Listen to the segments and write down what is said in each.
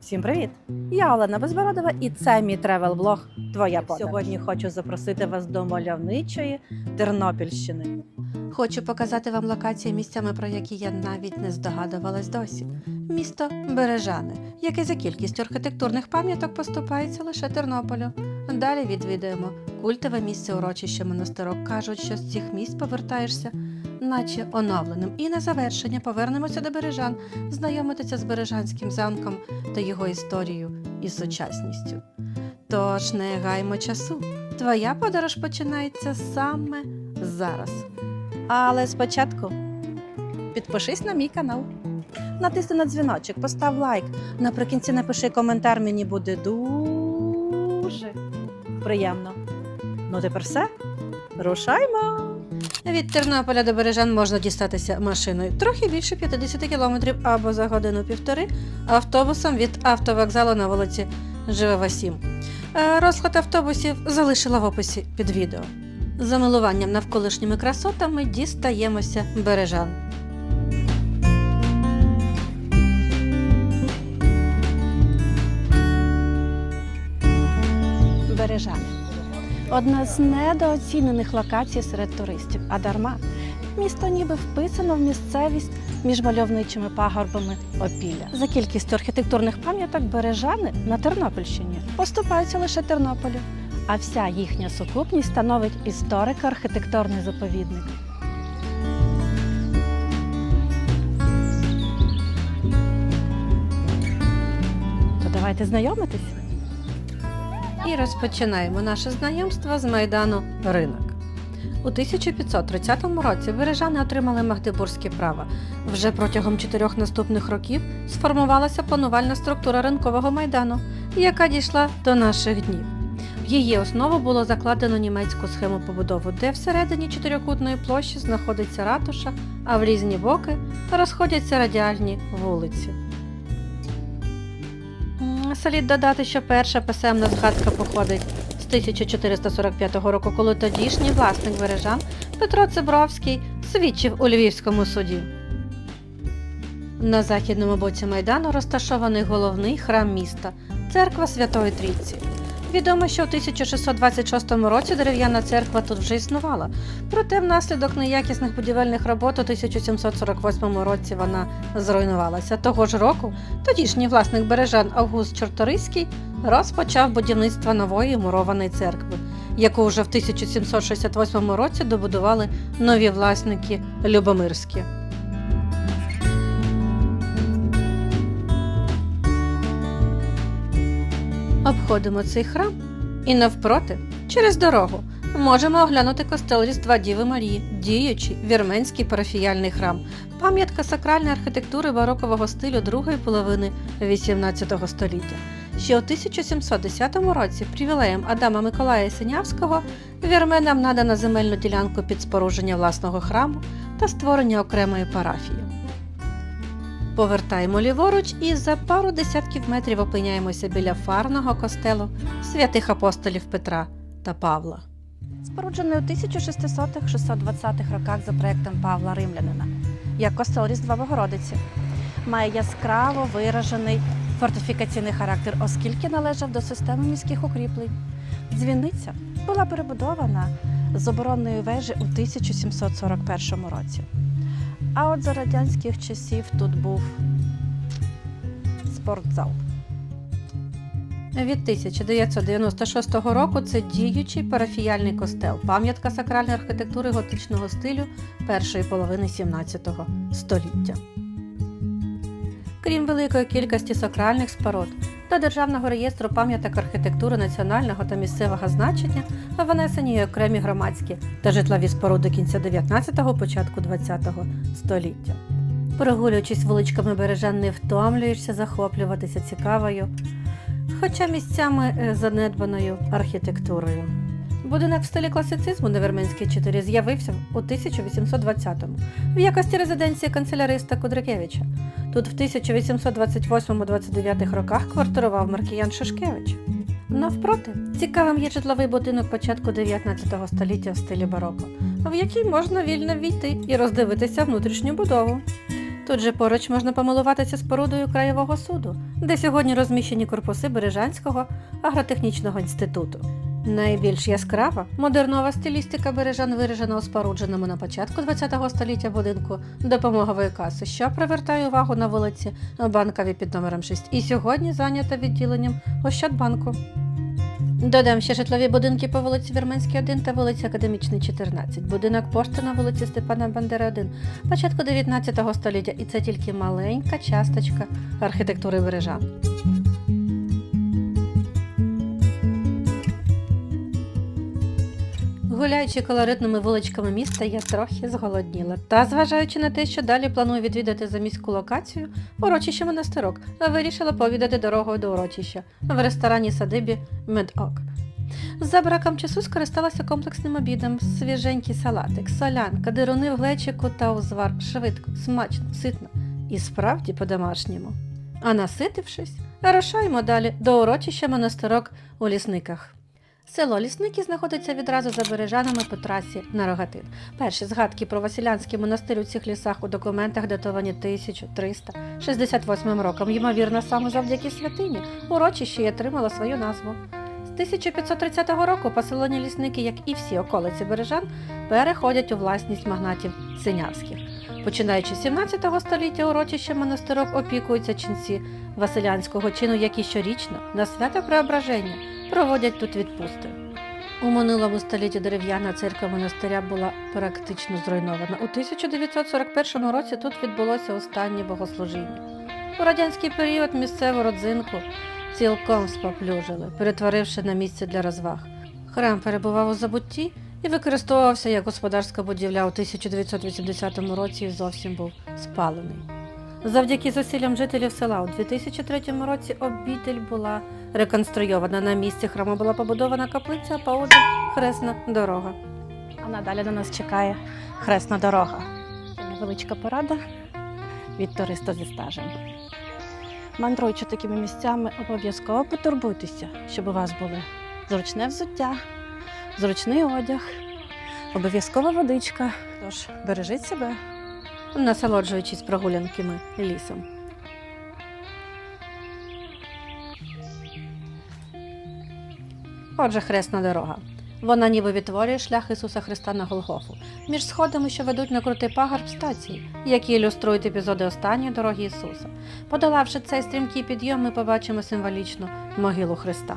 Всім привіт! Я Олена Безбородова і це мій тревел-блог Твоя подорож. Сьогодні хочу запросити вас до мальовничої Тернопільщини. Хочу показати вам локації місцями, про які я навіть не здогадувалась досі. Місто Бережани, яке за кількістю архітектурних пам'яток поступається лише Тернополю. Далі відвідаємо культове місце урочище монастирок. Кажуть, що з цих місць повертаєшся, наче оновленим. І на завершення повернемося до Бережан, знайомитися з Бережанським замком та його історією і сучасністю. Тож не гаймо часу. Твоя подорож починається саме зараз. Але спочатку підпишись на мій канал. Натисни на дзвіночок, постав лайк. Наприкінці напиши коментар, мені буде дуже приємно. Ну тепер все. Рушаймо! Від Тернополя до Бережан можна дістатися машиною трохи більше 50 кілометрів або за годину-півтори автобусом від автовокзалу на вулиці Живова 7. Е, Розклад автобусів залишила в описі під відео. За милуванням навколишніми красотами дістаємося Бережан. Бережани. Одна з недооцінених локацій серед туристів, а дарма. Місто ніби вписано в місцевість між мальовничими пагорбами опілля. За кількістю архітектурних пам'яток бережани на Тернопільщині поступаються лише Тернополю, а вся їхня сукупність становить історико-архітектурний заповідник. То давайте знайомитись. І розпочинаємо наше знайомство з майдану Ринок. У 1530 році бережани отримали магдебурзьке право. Вже протягом чотирьох наступних років сформувалася планувальна структура ринкового майдану, яка дійшла до наших днів. В її основу було закладено німецьку схему побудови, де всередині чотирикутної площі знаходиться ратуша, а в різні боки розходяться радіальні вулиці. Слід додати, що перша писемна згадка походить з 1445 року, коли тодішній власник Бережан Петро Цибровський свідчив у Львівському суді. На західному боці майдану розташований головний храм міста церква Святої Трійці. Відомо, що в 1626 році дерев'яна церква тут вже існувала, проте внаслідок неякісних будівельних робот у 1748 році вона зруйнувалася. Того ж року Тодішній власник бережан Август Чорториський розпочав будівництво нової мурованої церкви, яку вже в 1768 році добудували нові власники Любомирські. Обходимо цей храм і навпроти, через дорогу, можемо оглянути костел Різдва Діви Марії, діючий вірменський парафіяльний храм, пам'ятка сакральної архітектури барокового стилю другої половини XVIII століття. Ще у 1710 році привілеєм Адама Миколая Синявського вірменам надано земельну ділянку під спорудження власного храму та створення окремої парафії. Повертаємо ліворуч і за пару десятків метрів опиняємося біля фарного костелу святих апостолів Петра та Павла. Споруджений у 1600-620-х роках за проектом Павла Римлянина, як костел Різдва Богородиці, має яскраво виражений фортифікаційний характер, оскільки належав до системи міських укріплень. Дзвіниця була перебудована з оборонної вежі у 1741 році. А от за радянських часів тут був спортзал. Від 1996 року це діючий парафіяльний костел, пам'ятка сакральної архітектури готичного стилю першої половини 17 століття. Крім великої кількості сакральних споруд та Державного реєстру пам'яток архітектури національного та місцевого значення внесені й окремі громадські та житлові споруди кінця 19-го, початку 20-го століття. Прогулюючись вуличками бережан, не втомлюєшся захоплюватися цікавою, хоча місцями е, занедбаною архітектурою. Будинок в стилі класицизму на Верменській 4 з'явився у 1820-му в якості резиденції канцеляриста Кудрикевича. Тут в 1828-29 роках квартирував Маркіян Шишкевич. Навпроти, цікавим є житловий будинок початку 19 століття в стилі бароко, в який можна вільно війти і роздивитися внутрішню будову. Тут же поруч можна помилуватися спорудою краєвого суду, де сьогодні розміщені корпуси Бережанського агротехнічного інституту. Найбільш яскрава модернова стилістика бережан виражена у спорудженому на початку ХХ століття будинку допомогової каси, що привертає увагу на вулиці Банковій під номером 6 і сьогодні зайнята відділенням Ощадбанку. Додам ще житлові будинки по вулиці Вірменській 1 та вулиці Академічній 14, будинок пошти на вулиці Степана Бандери 1, початку 19 століття, і це тільки маленька часточка архітектури Бережан. Гуляючи колоритними вуличками міста, я трохи зголодніла. Та, зважаючи на те, що далі планую відвідати заміську локацію, урочище монастирок, вирішила повідати дорогою до урочища в ресторані садибі Медок. За браком часу скористалася комплексним обідом, свіженький салатик, солянка, дируни в глечику та узвар швидко, смачно, ситно і справді по-домашньому. А наситившись, рушаємо далі до урочища монастирок у лісниках. Село Лісники знаходиться відразу за бережанами по трасі на Рогатин. Перші згадки про Василянський монастир у цих лісах у документах датовані 1368 роком. Ймовірно, саме завдяки святині урочище й отримало свою назву. З 1530 року поселені лісники, як і всі околиці бережан, переходять у власність магнатів Синявських. Починаючи з 17 століття урочище монастирок опікуються ченці Василянського чину, які щорічно на свято Преображення проводять тут відпусти. У минулому столітті дерев'яна церква монастиря була практично зруйнована. У 1941 році тут відбулося останнє богослужіння. У радянський період місцеву родзинку цілком споплюжили, перетворивши на місце для розваг. Храм перебував у забутті і використовувався як господарська будівля у 1980 році і зовсім був спалений. Завдяки зусиллям жителів села у 2003 році обітель була реконструйована. На місці храму була побудована каплиця, а поодаль хресна дорога. А надалі на нас чекає хресна дорога. Невеличка порада від туриста зі стажем. Мандруючи такими місцями, обов'язково потурбуйтеся, щоб у вас були зручне взуття, зручний одяг, обов'язкова водичка. Тож бережіть себе, насолоджуючись прогулянками лісом. Отже, хресна дорога. Вона ніби відтворює шлях Ісуса Христа на Голгофу, між сходами, що ведуть на крутий пагорб стації, які ілюструють епізоди останньої дороги Ісуса. Подолавши цей стрімкий підйом, ми побачимо символічну могилу Христа.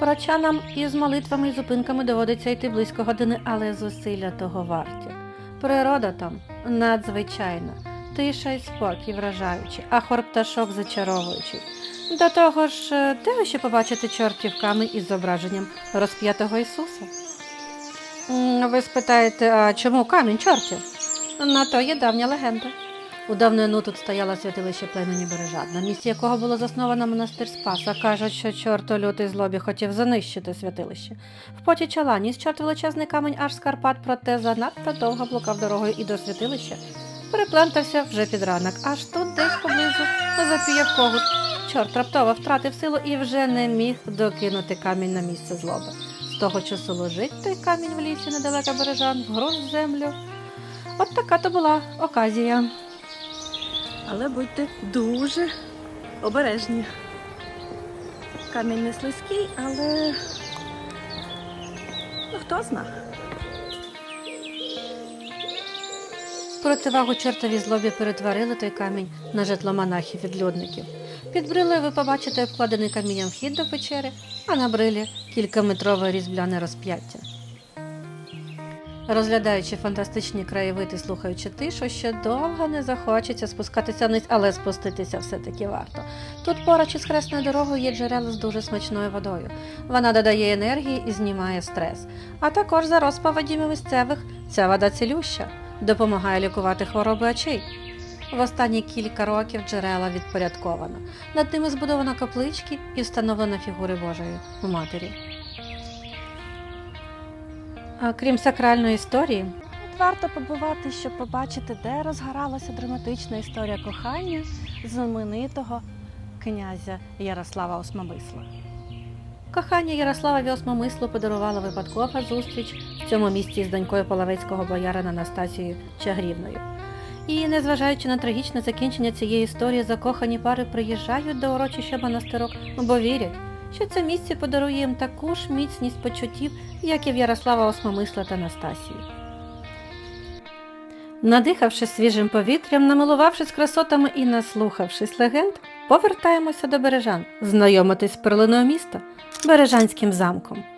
Прочанам із молитвами і зупинками доводиться йти близько години, але зусилля того варті. Природа там надзвичайна, тиша і спокій вражаючі, а хор пташок зачаровуючий. До того ж, е, де ви ще побачите чортів камінь із зображенням розп'ятого Ісуса? Ви спитаєте, а чому камінь чортів? На то є давня легенда. У давнину тут стояло святилище племені Бережан, на місці якого було засновано монастир Спаса. Кажуть, що чорт у лютий злобі хотів занищити святилище. В поті чола ніс чорт величезний камінь аж з Карпат, проте занадто довго блукав дорогою і до святилища. Переплентався вже під ранок, аж тут десь поблизу запіяв когут. Чорт раптово втратив силу і вже не міг докинути камінь на місце злоби. З того часу лежить той камінь в лісі недалеко бережан, вгруз землю. От така то була оказія. Але будьте дуже обережні. Камінь не слизький, але ну, хто зна. В противагу чортовій злобі перетворили той камінь на житло монахів-відлюдників. Під брилою ви побачите обкладений камінням вхід до печери, а на брилі кількаметрове різьбляне розп'яття. Розглядаючи фантастичні краєвиди, слухаючи тишу, ще довго не захочеться спускатися вниз, але спуститися все-таки варто. Тут поруч із хресною дорогою є джерело з дуже смачною водою. Вона додає енергії і знімає стрес. А також за розповідями місцевих ця вода цілюща, допомагає лікувати хвороби очей. В останні кілька років джерела відпорядковано. Над ними збудовано каплички і встановлено фігури Божої Матері. Крім сакральної історії, варто побувати, щоб побачити, де розгоралася драматична історія кохання знаменитого князя Ярослава Осмомисла. Кохання Ярославові Осмомислу подарувала випадкова зустріч в цьому місці з донькою половецького боярина Настасією Чагрівною. І, незважаючи на трагічне закінчення цієї історії, закохані пари приїжджають до урочища монастирок, бо вірять, що це місце подарує їм таку ж міцність почуттів, як і в Ярослава Осмомисла та Настасії. Надихавшись свіжим повітрям, намилувавшись красотами і наслухавшись легенд, повертаємося до Бережан, знайомитись з перлиною міста Бережанським замком.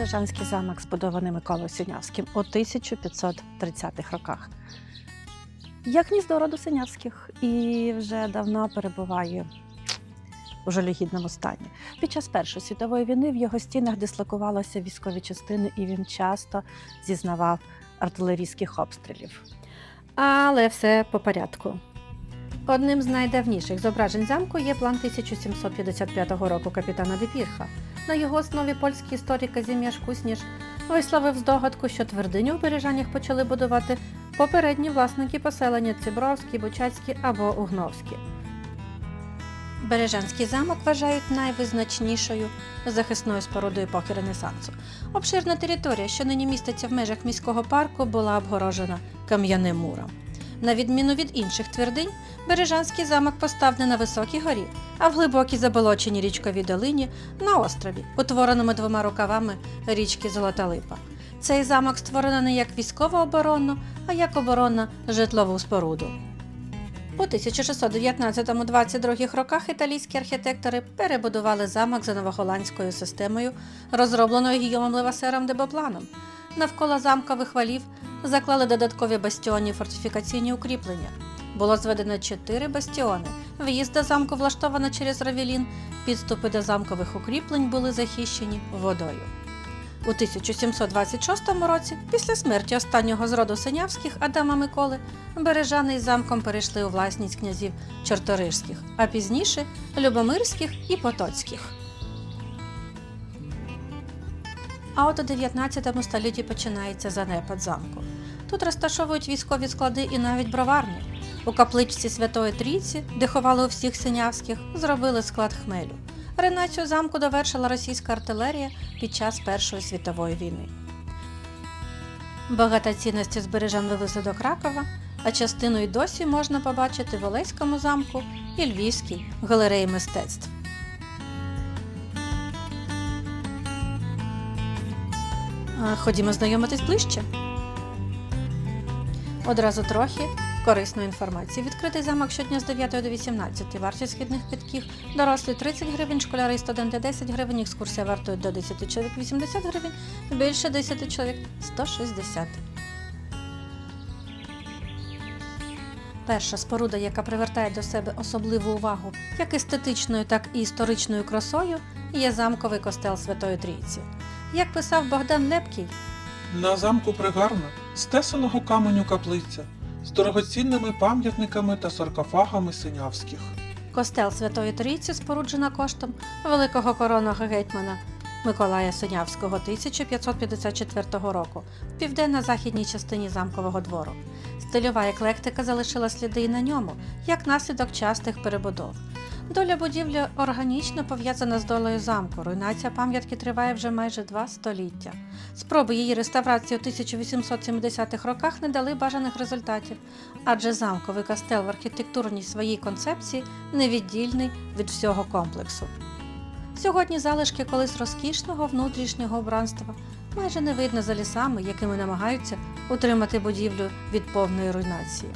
Бережанський замок збудований Миколою Синявським у 1530-х роках. Як гніздо роду Синявських і вже давно перебуває у жалюгідному стані. Під час Першої світової війни в його стінах дислокувалися військові частини, і він часто зізнавав артилерійських обстрілів. Але все по порядку. Одним з найдавніших зображень замку є план 1755 року капітана Депірха. На його основі польський історик Казім'яш Кусніш висловив здогадку, що твердиню в Бережанях почали будувати попередні власники поселення Цибровські, Бучацькі або Угновські. Бережанський замок вважають найвизначнішою захисною спорудою епохи Ренесансу. Обширна територія, що нині міститься в межах міського парку, була обгорожена кам'яним муром. На відміну від інших твердинь, Бережанський замок поставлений на високій горі, а в глибокій заболоченій річковій долині на острові, утвореному двома рукавами річки Золота Липа. Цей замок створено не як військово-оборонну, а як оборонна житлову споруду. У 1619-22 роках італійські архітектори перебудували замок за новоголандською системою, розробленою Гійомом Левасером де Бопланом. Навколо замкових валів заклали додаткові бастіонні фортифікаційні укріплення. Було зведено чотири бастіони. В'їзд до замку влаштовано через Равелін. Підступи до замкових укріплень були захищені водою. У 1726 році, після смерті останнього з роду Синявських Адама Миколи, Бережани із замком перейшли у власність князів Чорторижських, а пізніше Любомирських і Потоцьких. А от у 19 столітті починається занепад замку. Тут розташовують військові склади і навіть броварні. У капличці Святої Трійці, де ховали у всіх синявських, зробили склад хмелю. Ренацію замку довершила російська артилерія під час Першої світової війни. Багатоцінності збережан вивезли до Кракова, а частину й досі можна побачити в Олеському замку і Львівській галереї мистецтв. Ходімо знайомитись ближче. Одразу трохи корисної інформації. Відкритий замок щодня з 9 до 18. Вартість східних квитків дорослі 30 гривень, школяри і студенти 10 гривень, екскурсія вартує до 10 чоловік 80 гривень, більше 10 чоловік 160. Перша споруда, яка привертає до себе особливу увагу як естетичною, так і історичною красою, є замковий костел Святої Трійці. Як писав Богдан Лепкий, На замку пригарна, з тесаного каменю каплиця, з дорогоцінними пам'ятниками та саркофагами синявських. Костел Святої Трійці споруджена коштом великого коронного гетьмана Миколая Синявського 1554 року в південно-західній частині замкового двору. Стильова еклектика залишила сліди і на ньому, як наслідок частих перебудов. Доля будівлі органічно пов'язана з долею замку. Руйнація пам'ятки триває вже майже два століття. Спроби її реставрації у 1870-х роках не дали бажаних результатів, адже замковий костел в архітектурній своїй концепції невіддільний від всього комплексу. Сьогодні залишки колись розкішного внутрішнього убранства майже не видно за лісами, якими намагаються утримати будівлю від повної руйнації.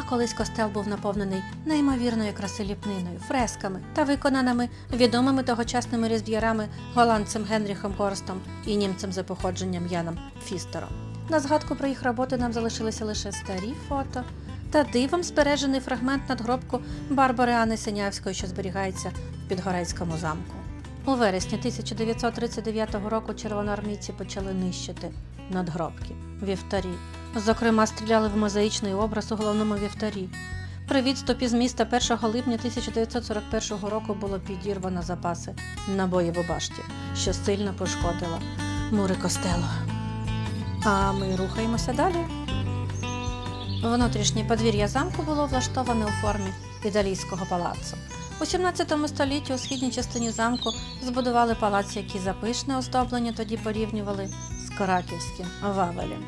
А колись костел був наповнений неймовірною краселіпниною, фресками та виконаними відомими тогочасними різдв'ярами голландцем Генріхом Горстом і німцем за походженням Яном Фістером. На згадку про їх роботи нам залишилися лише старі фото та дивом збережений фрагмент надгробку Барбари Анни Синявської, що зберігається в Підгорецькому замку. У вересні 1939 року червоноармійці почали нищити надгробки, вівтарі. Зокрема, стріляли в мозаїчний образ у головному вівтарі. При відступі з міста 1 липня 1941 року було підірвано запаси набоїв у башті, що сильно пошкодило мури костелу. А ми рухаємося далі. Внутрішнє подвір'я замку було влаштоване у формі італійського палацу. У 17 столітті у східній частині замку збудували палац, який за пишне оздоблення тоді порівнювали з Караківським Вавелем.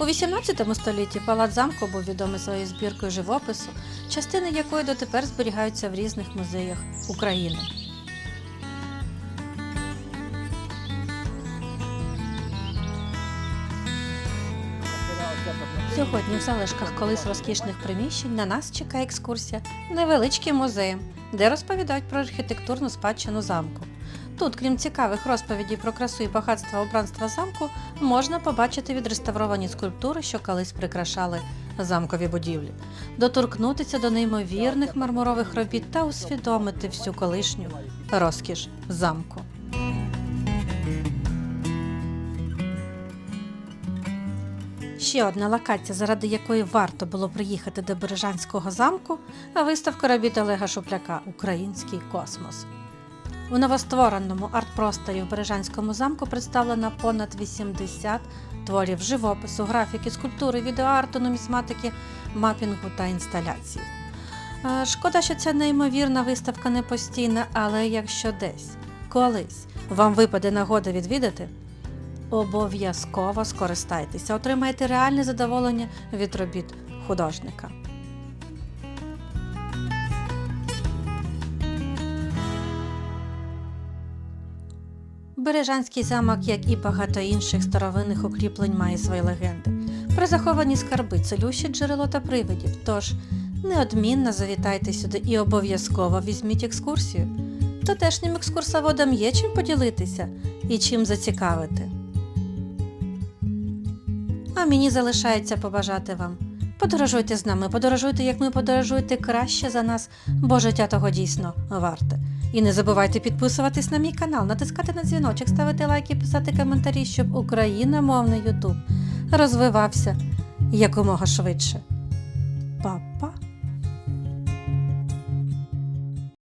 У 18 столітті палац замку був відомий своєю збіркою живопису, частини якої дотепер зберігаються в різних музеях України. Сьогодні в залишках колись розкішних приміщень на нас чекає екскурсія невеличкий музей, де розповідають про архітектурну спадщину замку. Тут, крім цікавих розповідей про красу і багатство обранства замку, можна побачити відреставровані скульптури, що колись прикрашали замкові будівлі, доторкнутися до неймовірних мармурових робіт та усвідомити всю колишню розкіш замку. Ще одна локація, заради якої варто було приїхати до Бережанського замку, виставка робіт Олега Шупляка Український космос. У новоствореному арт-просторі в Бережанському замку представлено понад 80 творів живопису, графіки, скульптури, відеоарту, нумізматики, мапінгу та інсталяції. Е, Шкода, що ця неймовірна виставка не постійна, але якщо десь, колись вам випаде нагода відвідати, обов'язково скористайтеся, отримайте реальне задоволення від робіт художника. Бережанський замок, як і багато інших старовинних укріплень, має свої легенди. Про заховані скарби, целющі джерело та привидів. Тож неодмінно завітайте сюди і обов'язково візьміть екскурсію. Тутешнім екскурсоводам є чим поділитися і чим зацікавити. А мені залишається побажати вам. Подорожуйте з нами, подорожуйте, як ми подорожуйте краще за нас, бо життя того дійсно варте. І не забувайте підписуватись на мій канал, натискати на дзвіночок, ставити лайки, писати коментарі, щоб україномовний Ютуб розвивався якомога швидше.